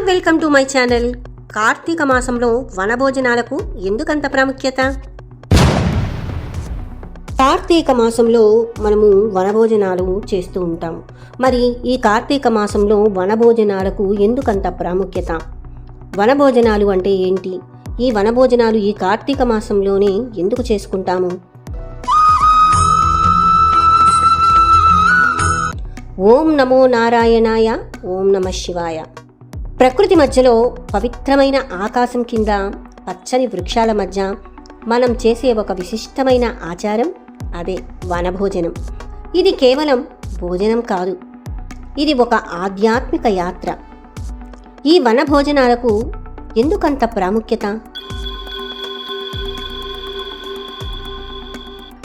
Hi welcome to my channel. Kartika మాసంలో వనభోజనాలకు ఎందుకంత ప్రాముఖ్యత? కార్తీక మాసంలో మనము వనభోజనాలు చేస్తూ ఉంటాం. మరి ఈ కార్తీక మాసంలో వనభోజనాలకు ఎందుకంత ప్రాముఖ్యత? వనభోజనాలు అంటే ఏంటి? ఈ వనభోజనాలు ఈ కార్తీక మాసంలోనే ఎందుకు చేసుకుంటాము? ఓం నమో నారాయణాయ ఓం నమ శివాయ. ప్రకృతి మధ్యలో పవిత్రమైన ఆకాశం కింద పచ్చని వృక్షాల మధ్య మనం చేసే ఒక విశిష్టమైన ఆచారం అదే వనభోజనం. ఇది కేవలం భోజనం కాదు. ఇది ఒక ఆధ్యాత్మిక యాత్ర. ఈ వనభోజనాలకు ఎందుకంత ప్రాముఖ్యత?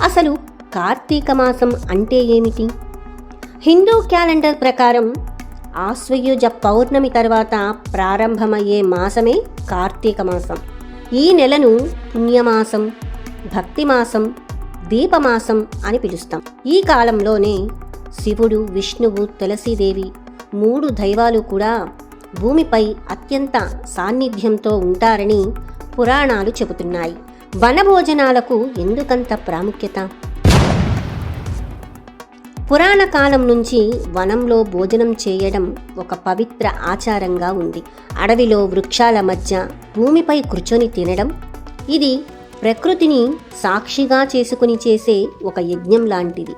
అసలు కార్తీక మాసం అంటే ఏమిటి? హిందూ క్యాలెండర్ ప్రకారం ఆశ్వయుజ పౌర్ణమి తర్వాత ప్రారంభమయ్యే మాసమే కార్తీక మాసం. ఈ నెలను పుణ్యమాసం భక్తి మాసం దీపమాసం అని పిలుస్తాం. ఈ కాలంలోనే శివుడు విష్ణువు తులసీదేవి మూడు దైవాలు కూడా భూమిపై అత్యంత సాన్నిధ్యంతో ఉంటారని పురాణాలు చెబుతున్నాయి. వనభోజనాలకు ఎందుకంత ప్రాముఖ్యత? పురాణ కాలం నుంచి వనంలో భోజనం చేయడం ఒక పవిత్ర ఆచారంగా ఉంది. అడవిలో వృక్షాల మధ్య భూమిపై కూర్చొని తినడం ఇది ప్రకృతిని సాక్షిగా చేసుకుని చేసే ఒక యజ్ఞం లాంటిది.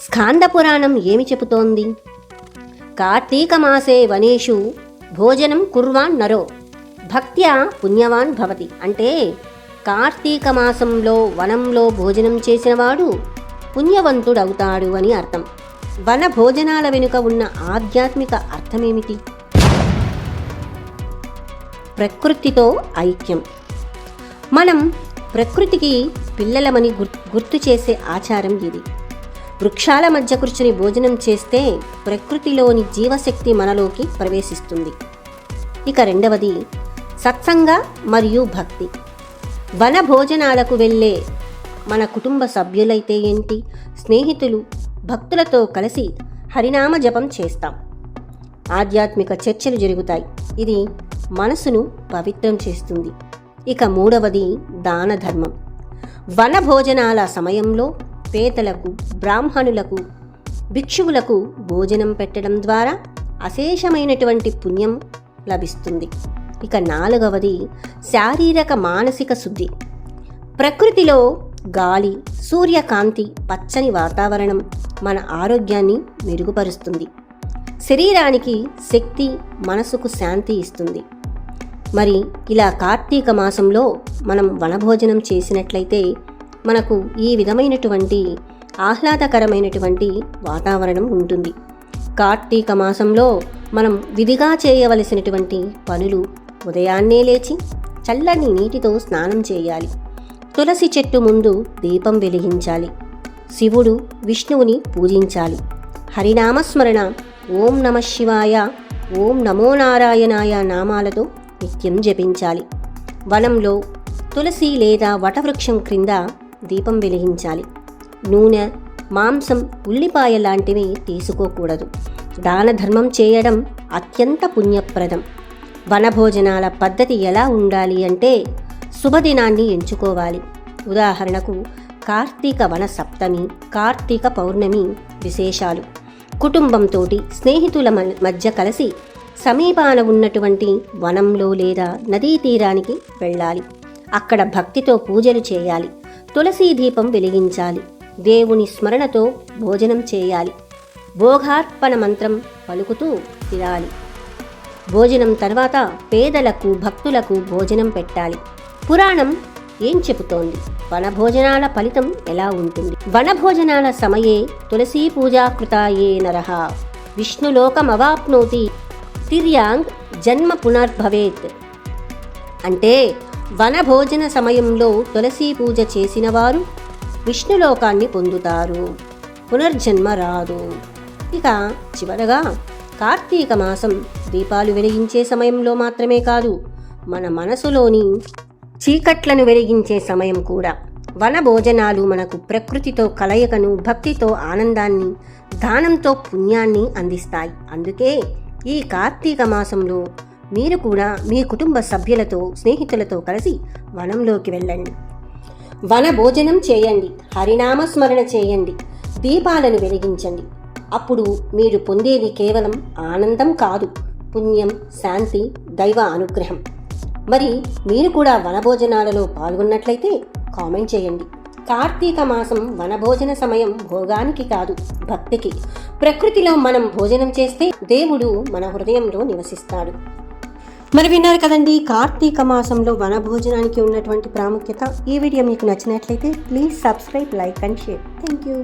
స్కాంద పురాణం ఏమి చెబుతోంది? కార్తీక మాసే వనేషు భోజనం కుర్వాన్ నరో భక్త్యా పుణ్యవాన్ భవతి. అంటే కార్తీక మాసంలో వనంలో భోజనం చేసినవాడు పుణ్యవంతుడవుతాడు అని అర్థం. వన భోజనాల వెనుక ఉన్న ఆధ్యాత్మిక అర్థమేమిటి? ప్రకృతితో ఐక్యం. మనం ప్రకృతికి పిల్లలమని గుర్- గుర్తు చేసే ఆచారం ఇది. వృక్షాల మధ్య కూర్చుని భోజనం చేస్తే ప్రకృతిలోని జీవశక్తి మనలోకి ప్రవేశిస్తుంది. ఇక రెండవది సత్సంగ మరియు భక్తి. వన భోజనాలకు వెళ్ళే మన కుటుంబ సభ్యులైతే ఏంటి? స్నేహితులు భక్తులతో కలిసి హరినామ జపం చేస్తాం. ఆధ్యాత్మిక చర్చలు జరుగుతాయి. ఇది మనసును పవిత్రం చేస్తుంది. ఇక మూడవది దాన ధర్మం. వన భోజనాల సమయంలో పేదలకు బ్రాహ్మణులకు భిక్షువులకు భోజనం పెట్టడం ద్వారా అశేషమైనటువంటి పుణ్యం లభిస్తుంది. ఇక నాలుగవది శారీరక మానసిక శుద్ధి. ప్రకృతిలో గాలి సూర్యకాంతి పచ్చని వాతావరణం మన ఆరోగ్యాన్ని మెరుగుపరుస్తుంది. శరీరానికి శక్తి మనసుకు శాంతి ఇస్తుంది. మరి ఇలా కార్తీక మాసంలో మనం వనభోజనం చేసినట్లయితే మనకు ఈ విధమైనటువంటి ఆహ్లాదకరమైనటువంటి వాతావరణం ఉంటుంది. కార్తీక మాసంలో మనం విధిగా చేయవలసినటువంటి పనులు ఉదయాన్నే లేచి చల్లని నీటితో స్నానం చేయాలి. తులసి చెట్టు ముందు దీపం వెలిగించాలి. శివుడు విష్ణువుని పూజించాలి. హరినామస్మరణ ఓం నమ శివాయ ఓం నమో నారాయణాయ నామాలతో నిత్యం జపించాలి. వనంలో తులసి లేదా వటవృక్షం క్రింద దీపం వెలిగించాలి. నూనె మాంసం ఉల్లిపాయ లాంటివి తీసుకోకూడదు. దాన ధర్మం చేయడం అత్యంత పుణ్యప్రదం. వనభోజనాల పద్ధతి ఎలా ఉండాలి అంటే శుభదినాన్ని ఎంచుకోవాలి. ఉదాహరణకు కార్తీక వన సప్తమి కార్తీక పౌర్ణమి విశేషాలు. కుటుంబంతోటి స్నేహితుల మ- మధ్య కలిసి సమీపాన ఉన్నటువంటి వనంలో లేదా నదీ తీరానికి వెళ్ళాలి. అక్కడ భక్తితో పూజలు చేయాలి. తులసీ దీపం వెలిగించాలి. దేవుని స్మరణతో భోజనం చేయాలి. భోగార్పణ మంత్రం పలుకుతూ తినాలి భోజనం తర్వాత పేదలకు భక్తులకు భోజనం పెట్టాలి. పురాణం ఏం చెబుతోంది? వనభోజనాల ఫలితం ఎలా ఉంటుంది? వనభోజనాల సమయే తులసీ పూజా కృతాయే నరహ విష్ణులోకమవాప్నోతి తిర్యాంగ్ జన్మ పునర్భవేత్. అంటే వనభోజన సమయంలో తులసీ పూజ చేసిన వారు విష్ణులోకాన్ని పొందుతారు. పునర్జన్మ రాదు. ఇక చివరగా కార్తీక మాసం దీపాలు వెలిగించే సమయంలో మాత్రమే కాదు మన మనసులోని చీకట్లను వెలిగించే సమయం కూడా. వన భోజనాలు మనకు ప్రకృతితో కలయికను భక్తితో ఆనందాన్ని దానంతో పుణ్యాన్ని అందిస్తాయి. అందుకే ఈ కార్తీక మాసంలో మీరు కూడా మీ కుటుంబ సభ్యులతో స్నేహితులతో కలిసి వనంలోకి వెళ్ళండి. వన భోజనం చేయండి. హరినామ స్మరణ చేయండి. దీపాలను వెలిగించండి. అప్పుడు మీరు పొందేది కేవలం ఆనందం కాదు. పుణ్యం శాంతి దైవ అనుగ్రహం. మరి మీరు కూడా వనభోజనాలలో పాల్గొన్నట్లయితే కామెంట్ చేయండి. కార్తీక మాసం వనభోజన సమయం భోగానికి కాదు భక్తికి. ప్రకృతిలో మనం భోజనం చేస్తే దేవుడు మన హృదయంలో నివసిస్తాడు. మరి విన్నారు కదండి కార్తీక మాసంలో వనభోజనానికి ఉన్నటువంటి ప్రాముఖ్యత. ఈ వీడియో మీకు నచ్చినట్లయితే please subscribe like and share. Thank you